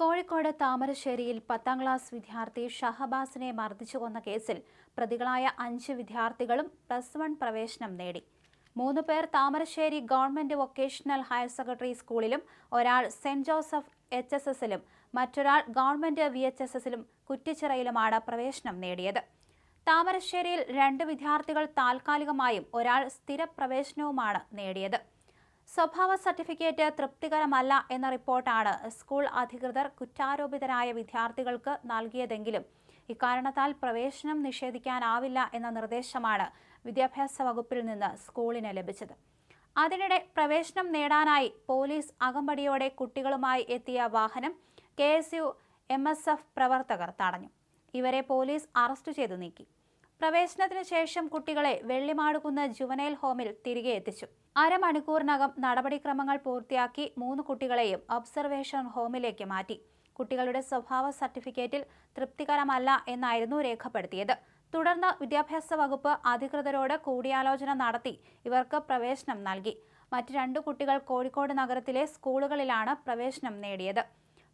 കോഴിക്കോട് താമരശ്ശേരിയിൽ പത്താം ക്ലാസ് വിദ്യാർത്ഥി ഷഹബാസിനെ മർദ്ദിച്ചു കൊന്ന കേസിൽ പ്രതികളായ അഞ്ച് വിദ്യാർത്ഥികളും പ്ലസ് വൺ പ്രവേശനം നേടി. മൂന്ന് പേർ Thamarassery government vocational higher secondary സ്കൂളിലും ഒരാൾ സെന്റ് ജോസഫ് എച്ച് എസ് എസിലും മറ്റൊരാൾ ഗവൺമെന്റ് വി എച്ച് എസ് എസിലും കുറ്റിച്ചിറയിലുമാണ് പ്രവേശനം നേടിയത്. താമരശ്ശേരിയിൽ രണ്ട് വിദ്യാർത്ഥികൾ താൽക്കാലികമായും ഒരാൾ സ്ഥിരപ്രവേശനവുമാണ് നേടിയത്. സ്വഭാവ സർട്ടിഫിക്കറ്റ് തൃപ്തികരമല്ല എന്ന റിപ്പോർട്ടാണ് സ്കൂൾ അധികൃതർ കുറ്റാരോപിതരായ വിദ്യാർത്ഥികൾക്ക് നൽകിയതെങ്കിലും ഇക്കാരണത്താൽ പ്രവേശനം നിഷേധിക്കാനാവില്ല എന്ന നിർദ്ദേശമാണ് വിദ്യാഭ്യാസ വകുപ്പിൽ നിന്ന് സ്കൂളിന് ലഭിച്ചത്. അതിനിടെ പ്രവേശനം നേടാനായി പോലീസ് അകമ്പടിയോടെ കുട്ടികളുമായി എത്തിയ വാഹനം K S U M S F പ്രവർത്തകർ തടഞ്ഞു. ഇവരെ പോലീസ് അറസ്റ്റ് ചെയ്തു നീക്കി. പ്രവേശനത്തിന് ശേഷം കുട്ടികളെ വെള്ളിമാടുകുന്ന് ജുവനൈൽ ഹോമിൽ തിരികെ എത്തിച്ചു. അരമണിക്കൂറിനകം നടപടിക്രമങ്ങൾ പൂർത്തിയാക്കി മൂന്ന് കുട്ടികളെയും ഒബ്സർവേഷൻ ഹോമിലേക്ക് മാറ്റി. കുട്ടികളുടെ സ്വഭാവ സർട്ടിഫിക്കറ്റിൽ തൃപ്തികരമല്ല എന്നായിരുന്നു രേഖപ്പെടുത്തിയത്. തുടർന്ന് വിദ്യാഭ്യാസ വകുപ്പ് അധികൃതരോട് കൂടിയാലോചന നടത്തി ഇവർക്ക് പ്രവേശനം നൽകി. മറ്റ് രണ്ട് കുട്ടികൾ കോഴിക്കോട് നഗരത്തിലെ സ്കൂളുകളിലാണ് പ്രവേശനം നേടിയത്.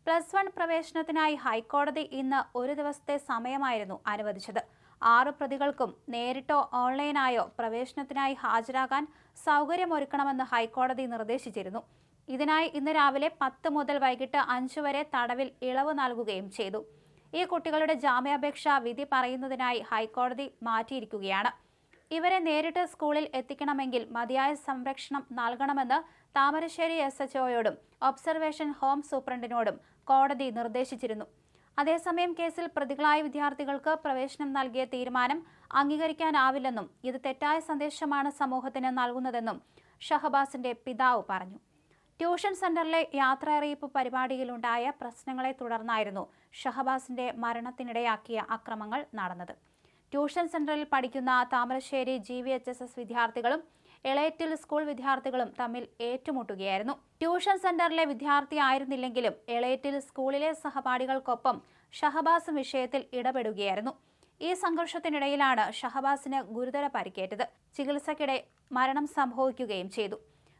പ്ലസ് വൺ പ്രവേശനത്തിനായി ഹൈക്കോടതി ഇന്ന് ഒരു ദിവസത്തെ സമയമായിരുന്നു അനുവദിച്ചത്. ആറ് പ്രതികൾക്കും നേരിട്ടോ ഓൺലൈനായോ പ്രവേശനത്തിനായി ഹാജരാകാൻ സൗകര്യമൊരുക്കണമെന്ന് ഹൈക്കോടതി നിർദ്ദേശിച്ചിരുന്നു. ഇതിനായി ഇന്ന് രാവിലെ പത്ത് മുതൽ വൈകിട്ട് അഞ്ചു വരെ തടവിൽ ഇളവ് നൽകുകയും ചെയ്തു. ഈ കുട്ടികളുടെ ജാമ്യാപേക്ഷ വിധി പറയുന്നതിനായി ഹൈക്കോടതി മാറ്റിയിരിക്കുകയാണ്. ഇവരെ നേരിട്ട് സ്കൂളിൽ എത്തിക്കണമെങ്കിൽ മതിയായ സംരക്ഷണം നൽകണമെന്ന് താമരശ്ശേരി എസ് എച്ച്ഒയോടും ഒബ്സർവേഷൻ ഹോം സൂപ്രണ്ടിനോടും കോടതി നിർദ്ദേശിച്ചിരുന്നു. അതേസമയം കേസിൽ പ്രതികളായ വിദ്യാർത്ഥികൾക്ക് പ്രവേശനം നൽകിയ തീരുമാനം അംഗീകരിക്കാനാവില്ലെന്നും ഇത് തെറ്റായ സന്ദേശമാണ് സമൂഹത്തിന് നൽകുന്നതെന്നും ഷഹബാസിന്റെ പിതാവ് പറഞ്ഞു. ട്യൂഷൻ സെന്ററിലെ യാത്രയറിയിപ്പ് പരിപാടിയിലുണ്ടായ പ്രശ്നങ്ങളെ തുടർന്നായിരുന്നു ഷഹബാസിന്റെ മരണത്തിനിടയാക്കിയ അക്രമങ്ങൾ നടന്നത്. ട്യൂഷൻ സെന്ററിൽ പഠിക്കുന്ന താമരശ്ശേരി ജി വിദ്യാർത്ഥികളും എളേറ്റിൽ സ്കൂൾ വിദ്യാർത്ഥികളും തമ്മിൽ ഏറ്റുമുട്ടുകയായിരുന്നു. ട്യൂഷൻ സെന്ററിലെ വിദ്യാർത്ഥി ആയിരുന്നില്ലെങ്കിലും എളേറ്റിൽ സ്കൂളിലെ സഹപാഠികൾക്കൊപ്പം ഷഹബാസ് വിഷയത്തിൽ ഇടപെടുകയായിരുന്നു. ഈ സംഘർഷത്തിനിടയിലാണ് ഷഹബാസിന് ഗുരുതര പരിക്കേറ്റത്. ചികിത്സക്കിടെ മരണം സംഭവിക്കുകയും ചെയ്തു.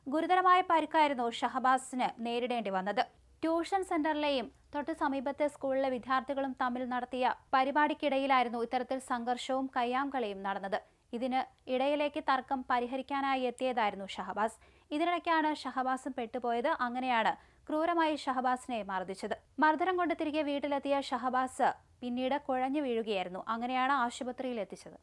ഗുരുതരമായ പരിക്കായിരുന്നു ഷഹബാസിന് നേരിടേണ്ടി വന്നത്. ട്യൂഷൻ സെന്ററിലെയും തൊട്ട് സമീപത്തെ സ്കൂളിലെ വിദ്യാർത്ഥികളും തമ്മിൽ നടത്തിയ പരിപാടിക്കിടയിലായിരുന്നു ഇത്തരത്തിൽ സംഘർഷവും കയ്യാങ്കളിയും നടന്നത്. ഇതിന് ഇടയിലേക്ക് തർക്കം പരിഹരിക്കാനായി എത്തിയതായിരുന്നു ഷഹബാസ്. ഇതിനിടയ്ക്കാണ് ഷഹബാസും പെട്ടുപോയത്. അങ്ങനെയാണ് ക്രൂരമായി ഷഹബാസിനെ മർദ്ദിച്ചത്. മർദ്ദനം കൊണ്ട് തിരികെ വീട്ടിലെത്തിയ ഷഹബാസ് പിന്നീട് കുഴഞ്ഞു വീഴുകയായിരുന്നു. അങ്ങനെയാണ് ആശുപത്രിയിൽ എത്തിച്ചത്.